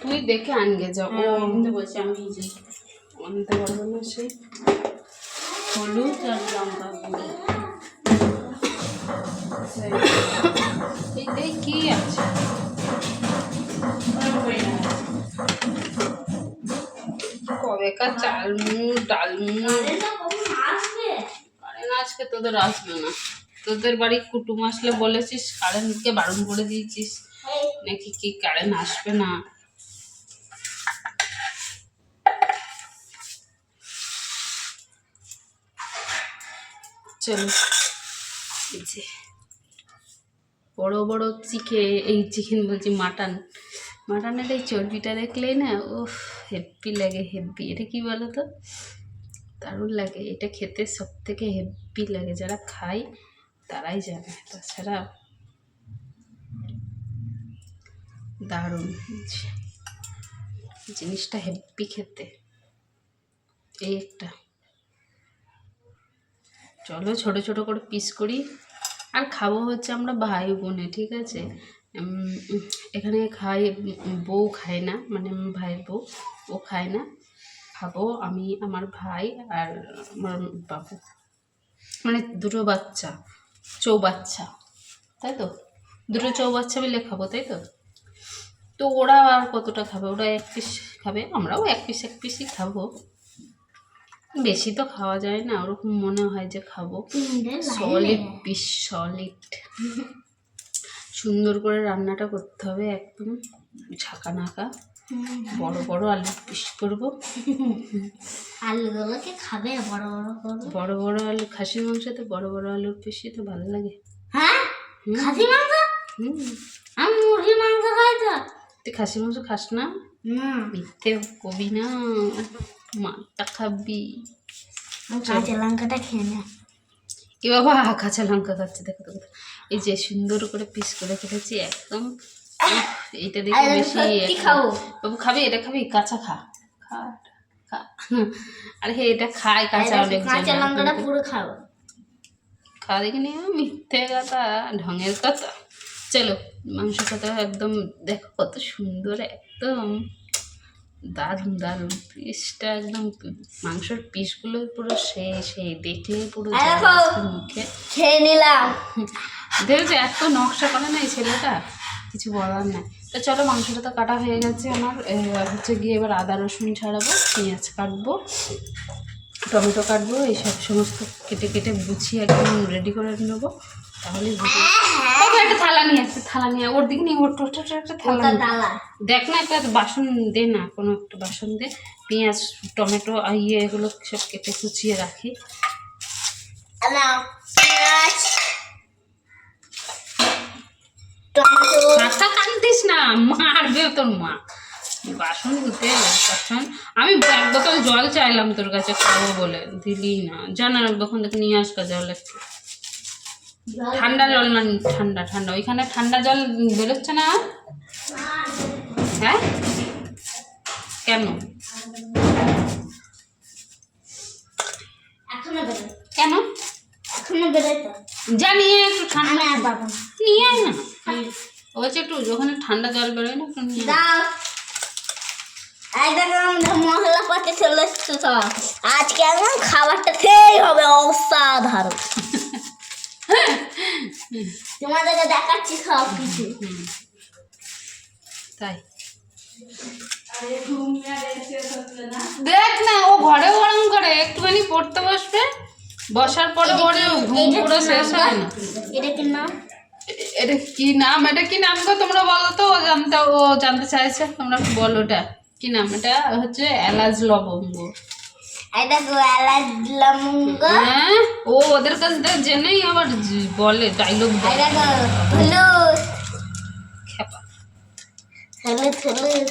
তুই দেখে আনগে যাও ও হ্যাঁ, বলছি আমি যে আনতে পারব না সেই হলুদ আর লঙ্কা গুঁড়ো। কি আছে? কবেকার চালমু ডালমু আজকে তোদের আসবে না। তোদের বাড়ি কুটুম আসলে বলেছিস কারেন্টকে বারণ করে দিয়েছিস। নাকি কি কারেন্ট আসবে না? চলো। যে, বড় বড় চিকে এই চিকেন বলছি মাটন। মাটনের এই চর্বিটা দেখলেই না ও হেভি লাগে হেভি এটা কি বলো তো দারুণ লাগে। এটা খেতে সব থেকে হেভি লাগে। যারা খায় তারাই জানে। তাছাড়া দারুণ জিনিসটা হেভি খেতে। এই একটা। চলো ছোট ছোট করে পিস করি। আর খাব হচ্ছে আমরা ভাই বোনে, ঠিক আছে? এখানে খাই, বউ খায় না মানে ভাইয়ের বউ, ও খায় না। খাব আমি, আমার ভাই আর আমার বাবু। মানে দুটো বাচ্চা। চৌ বাচ্চা তাই তো? দুটো চৌবাচ্চা মিলে খাব তাই তো? তো ওরা আর কতটা খাবে? ওরা এক পিস খাবে আমরাও এক পিস এক পিসই খাব। বেশি তো খাওয়া যায় না ওরকম মনে হয় যে খাব। সলিড পিস সলিড সুন্দর করে রান্নাটা করতে হবে একদম ঝাঁকা নাকা বড় বড় আলুর পিস করব। আলুগুলোকে খাবে বড় বড় করে? বড় বড় আলু খাসির মাংসতে বড় বড় আলুর পিসই তো ভালো লাগে। হ্যাঁ? খাসি মাংস? হুম। আমি মুরগির মাংস খাই তো। তুই খাসির মাংস খাস না? না। মিথ্যে কবি না। মাটা খাবি। কাঁচা লঙ্কাটা খেয়ে নে। এ বাবা কাঁচা লঙ্কা খাচ্ছে দেখো দেখো দেখো। এই যে সুন্দর করে পিস করে কেটেছি একদম এইটা দেখে বেশি খাব। বাবু খাবি এটা খাবি? কাঁচা খা। খা খা। আরে হে এটা খায় কাঁচা অনেক কাঁচা লঙ্কাটা পুরো খাব। খাওয়া দেখে নিয়ে মিথ্যে কথা ঢঙের কথা। চলো মাংস কথা একদম দেখো কত সুন্দর একদম দারুণ দারুণ পিসটা একদম মাংসের পিসগুলো পুরো সেই সেই দেখলে পুরো মুখে। খেয়ে নিলাম। দেখেছ এত নকশা করে না এই ছেলেটা? কিছু বলার নাই। তো চলো মাংসটা তো কাটা হয়ে গেছে আমার। হচ্ছে গিয়ে এবার আদা রসুন ছাড়াবো পেঁয়াজ কাটবো টমেটো কাটবো এই সব সমস্ত কেটে কেটে গুছিয়ে একদম রেডি করে নেব। তাহলে একটা থালা নিয়ে একটা থালা নিয়ে ওর দিকে নিয়ে ওর টোটা একটা থালা দেখ না একটা বাসন দে না কোনো একটা বাসন দে। পেঁয়াজ টমেটো ইয়ে এগুলো সব কেটে কুচিয়ে রাখি নাও পেঁয়াজ টমেটো মাথা কান্দিস না মারবে তোর মা। বাসন ধুতে বাসন। আমি এক বোতল জল চাইলাম তোর কাছে খাব বলে দিলি না। জানা তখন থেকে নিয়ে আসকা জল একটু। ঠান্ডা জল না ঠান্ডা ঠান্ডা। ওইখানে ঠান্ডা জল বেরোচ্ছে না হ্যাঁ? কেন? কেন? এখনও বেরোয় তো। যা নিয়ে একটু ঠান্ডা আর নিয়ে আয় না। ও হচ্ছে একটু ওখানে ঠান্ডা জল বেরোয় না একটু নিয়ে। দাও। মশলা পাতি চলে এসছে সব আজকে খাবারটা হবে অসাধারণ। তোমাদেরকে দেখাচ্ছি সব কিছু। তাই। দেখ না ও ঘরে গরম করে একটুখানি পড়তে বসবে। বসার পরে পরে ঘুম পুরো শেষ হয় না। এটা কি নাম? এটা কি নাম? এটা কি নাম গো তোমরা বলো তো? ও জানতে ও জানতে চাইছে। তোমরা বলো এটা কি নাম এটা? হচ্ছে এলাচ লবঙ্গ। এলাচ হ্যাঁ? ও ওদের কাছ থেকে জেনেই আবার বলে ডাইলগ দেখো হলুদ। খেপা। হলুদ হলুদ।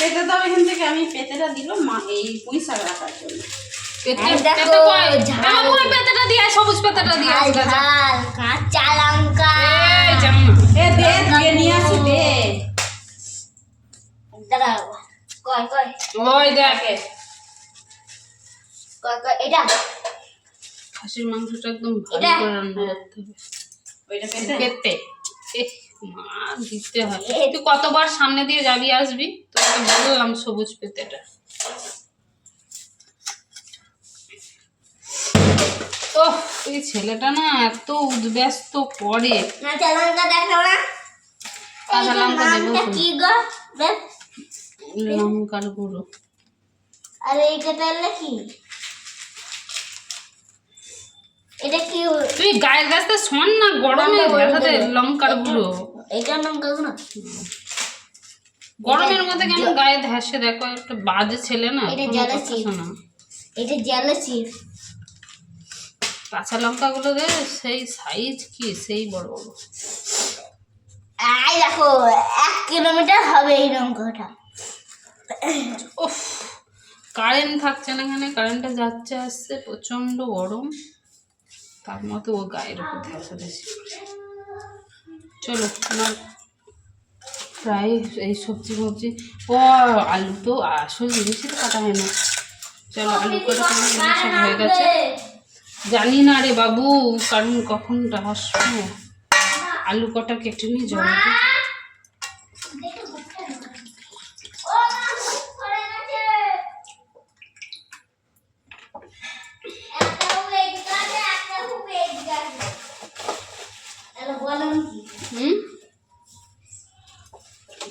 পেতে দাও এখান থেকে। আমি পেতেটা দিল মা এই পুঁই শাক রাখার জন্য। সবুজ পেতেটা দিয়ে কাঁচা লঙ্কা। খাসির মাংসটা একদম ভালো করে রান্না করতে হবে। পেতে? পেতে মা দিতে হয়। তুই কতবার সামনে দিয়ে যাবি আসবি? তোকে বললাম সবুজ পেতেটা ও এই ছেলেটা না এত উদ্ব্যস্ত করে। কাঁচা লঙ্কা দেখো না। কাঁচা লঙ্কা দেবো কি গো? লঙ্কার গুঁড়ো। আর এইটা তাহলে কি? এটা কি তুই গায়ের গাছতে শোন না গরমে। লঙ্কার গুঁড়ো। এটা লঙ্কা গুঁড়ো গরমের মধ্যে কেন গায়ে ধ্যাসে দেখো একটা বাজে ছেলে না এটা। শোনা। এটা জ্বালাচ্ছি কাঁচা লঙ্কাগুলো দে সেই সাইজ কি সেই বড় বড়। এই দেখো এক কিলোমিটার হবে এই লঙ্কাটা। উফ কারেন্ট থাকছে না এখানে কারেন্টটা যাচ্ছে আসছে প্রচণ্ড গরম। তার মতো ও গায়ের উপর ধ্যাসা ধ্যাসি করে চলো আমার প্রায় এই সবজি ফবজি ও আলু তো আসল জিনিসই তো কাটা হয় না। চলো আলু কটা সব হয়ে গেছে। জানি না রে বাবু কারণ কখন আসব? আলু কটা কেটে নিয়ে জল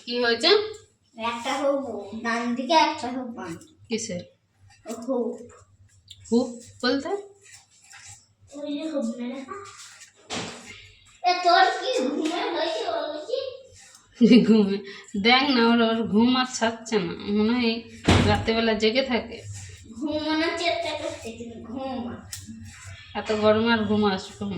কি হয়েছে? একটা হোক ডান দিকে একটা হোক কিসের? হুপ বলতে ওই যে হোক না এ তোর কি ঘুমে দেখ। না ওর ওর ঘুম আর ছাড়ছে না। মনে হয় রাত্রেবেলা জেগে থাকে। ঘুমানোর চেষ্টা করছে কিন্তু ঘুম এত গরম আর ঘুম আসবে না।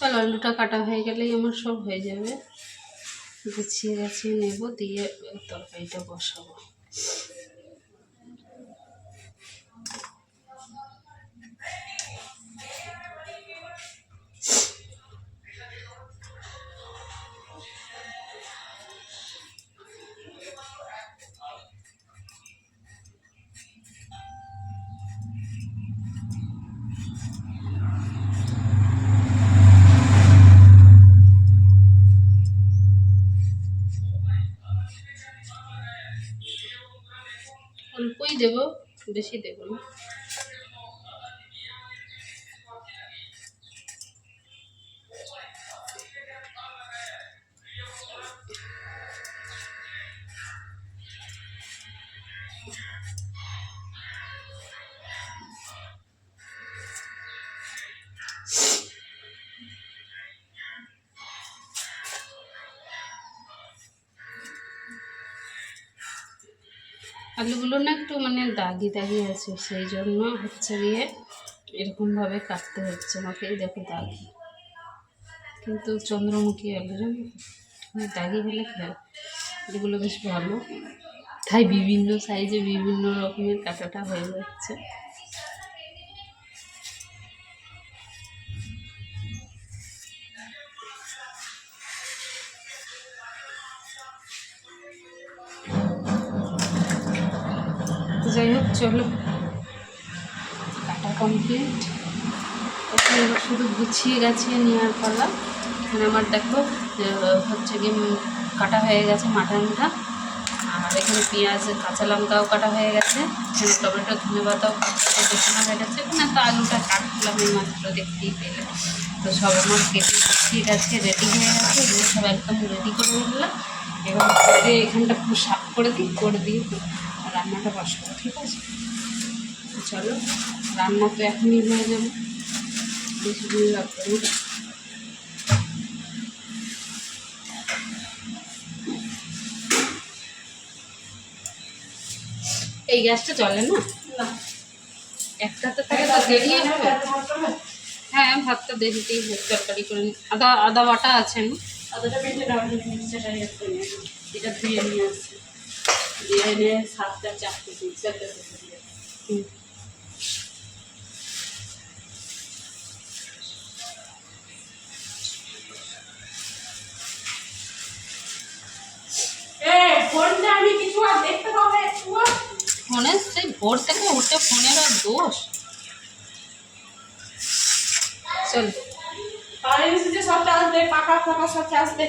চলো, আলুটা কাটা হয়ে গেলেই আমার সব হয়ে যাবে। গুছিয়ে গাছিয়ে নেব, দিয়ে তরকারিটা বসাবো। দেবো বেশি দেবো না। আলুগুলো না একটু মানে দাগি দাগি আছে, সেই জন্য হচ্ছে গিয়ে এরকমভাবে কাটতে হচ্ছে আমাকে। দেখো দাগি। কিন্তু চন্দ্রমুখী আলু মানে দাগি হলে খেয়াল। এগুলো বেশ ভালো। তাই বিভিন্ন সাইজে বিভিন্ন রকমের কাটাটা হয়ে যাচ্ছে। যাই হোক, চলো। কাটা কমপ্লিট এবার শুধু গুছিয়ে গাছিয়ে নেওয়ার পালা। এখানে আমার দেখো হচ্ছে কি কাটা হয়ে গেছে মাটনটা। আর এখানে পেঁয়াজ, কাঁচা লঙ্কাও কাটা হয়ে গেছে। এখানে টমেটো, ধনে পাতাও বেশি হয়ে গেছে এখানে তো আলুটা কাটলাম এই মাত্র, দেখতেই পেলে। তো সব আমার কেটে গুছিয়ে আছে রেডি হয়ে গেছে। এগুলো সব একদম রেডি করে নিলাম। করে এখানটা পুরো সাফ করে দিই, করে দিয়ে রান্নাটা বসাবো ঠিক আছে? চলো রান্না তো এখনই হয়ে যাবে। বেশি দিন লাগবে এই গ্যাসটা চলে না? না। একটাতে থাকে তো দেরি হবে। হ্যাঁ ভাতটা দেরিতেই হোক তরকারি করে আদা আদা বাটা আছে না? আদাটা বেটে এটা ধুয়ে নিয়ে আসছে। দিয়ে। এনে সাতটা চারটে পাবো ফোনে সেই ভোর থেকে উঠে ফোনের আর দোষ। চল। পাকা ফাঁকা সব চার্জ দে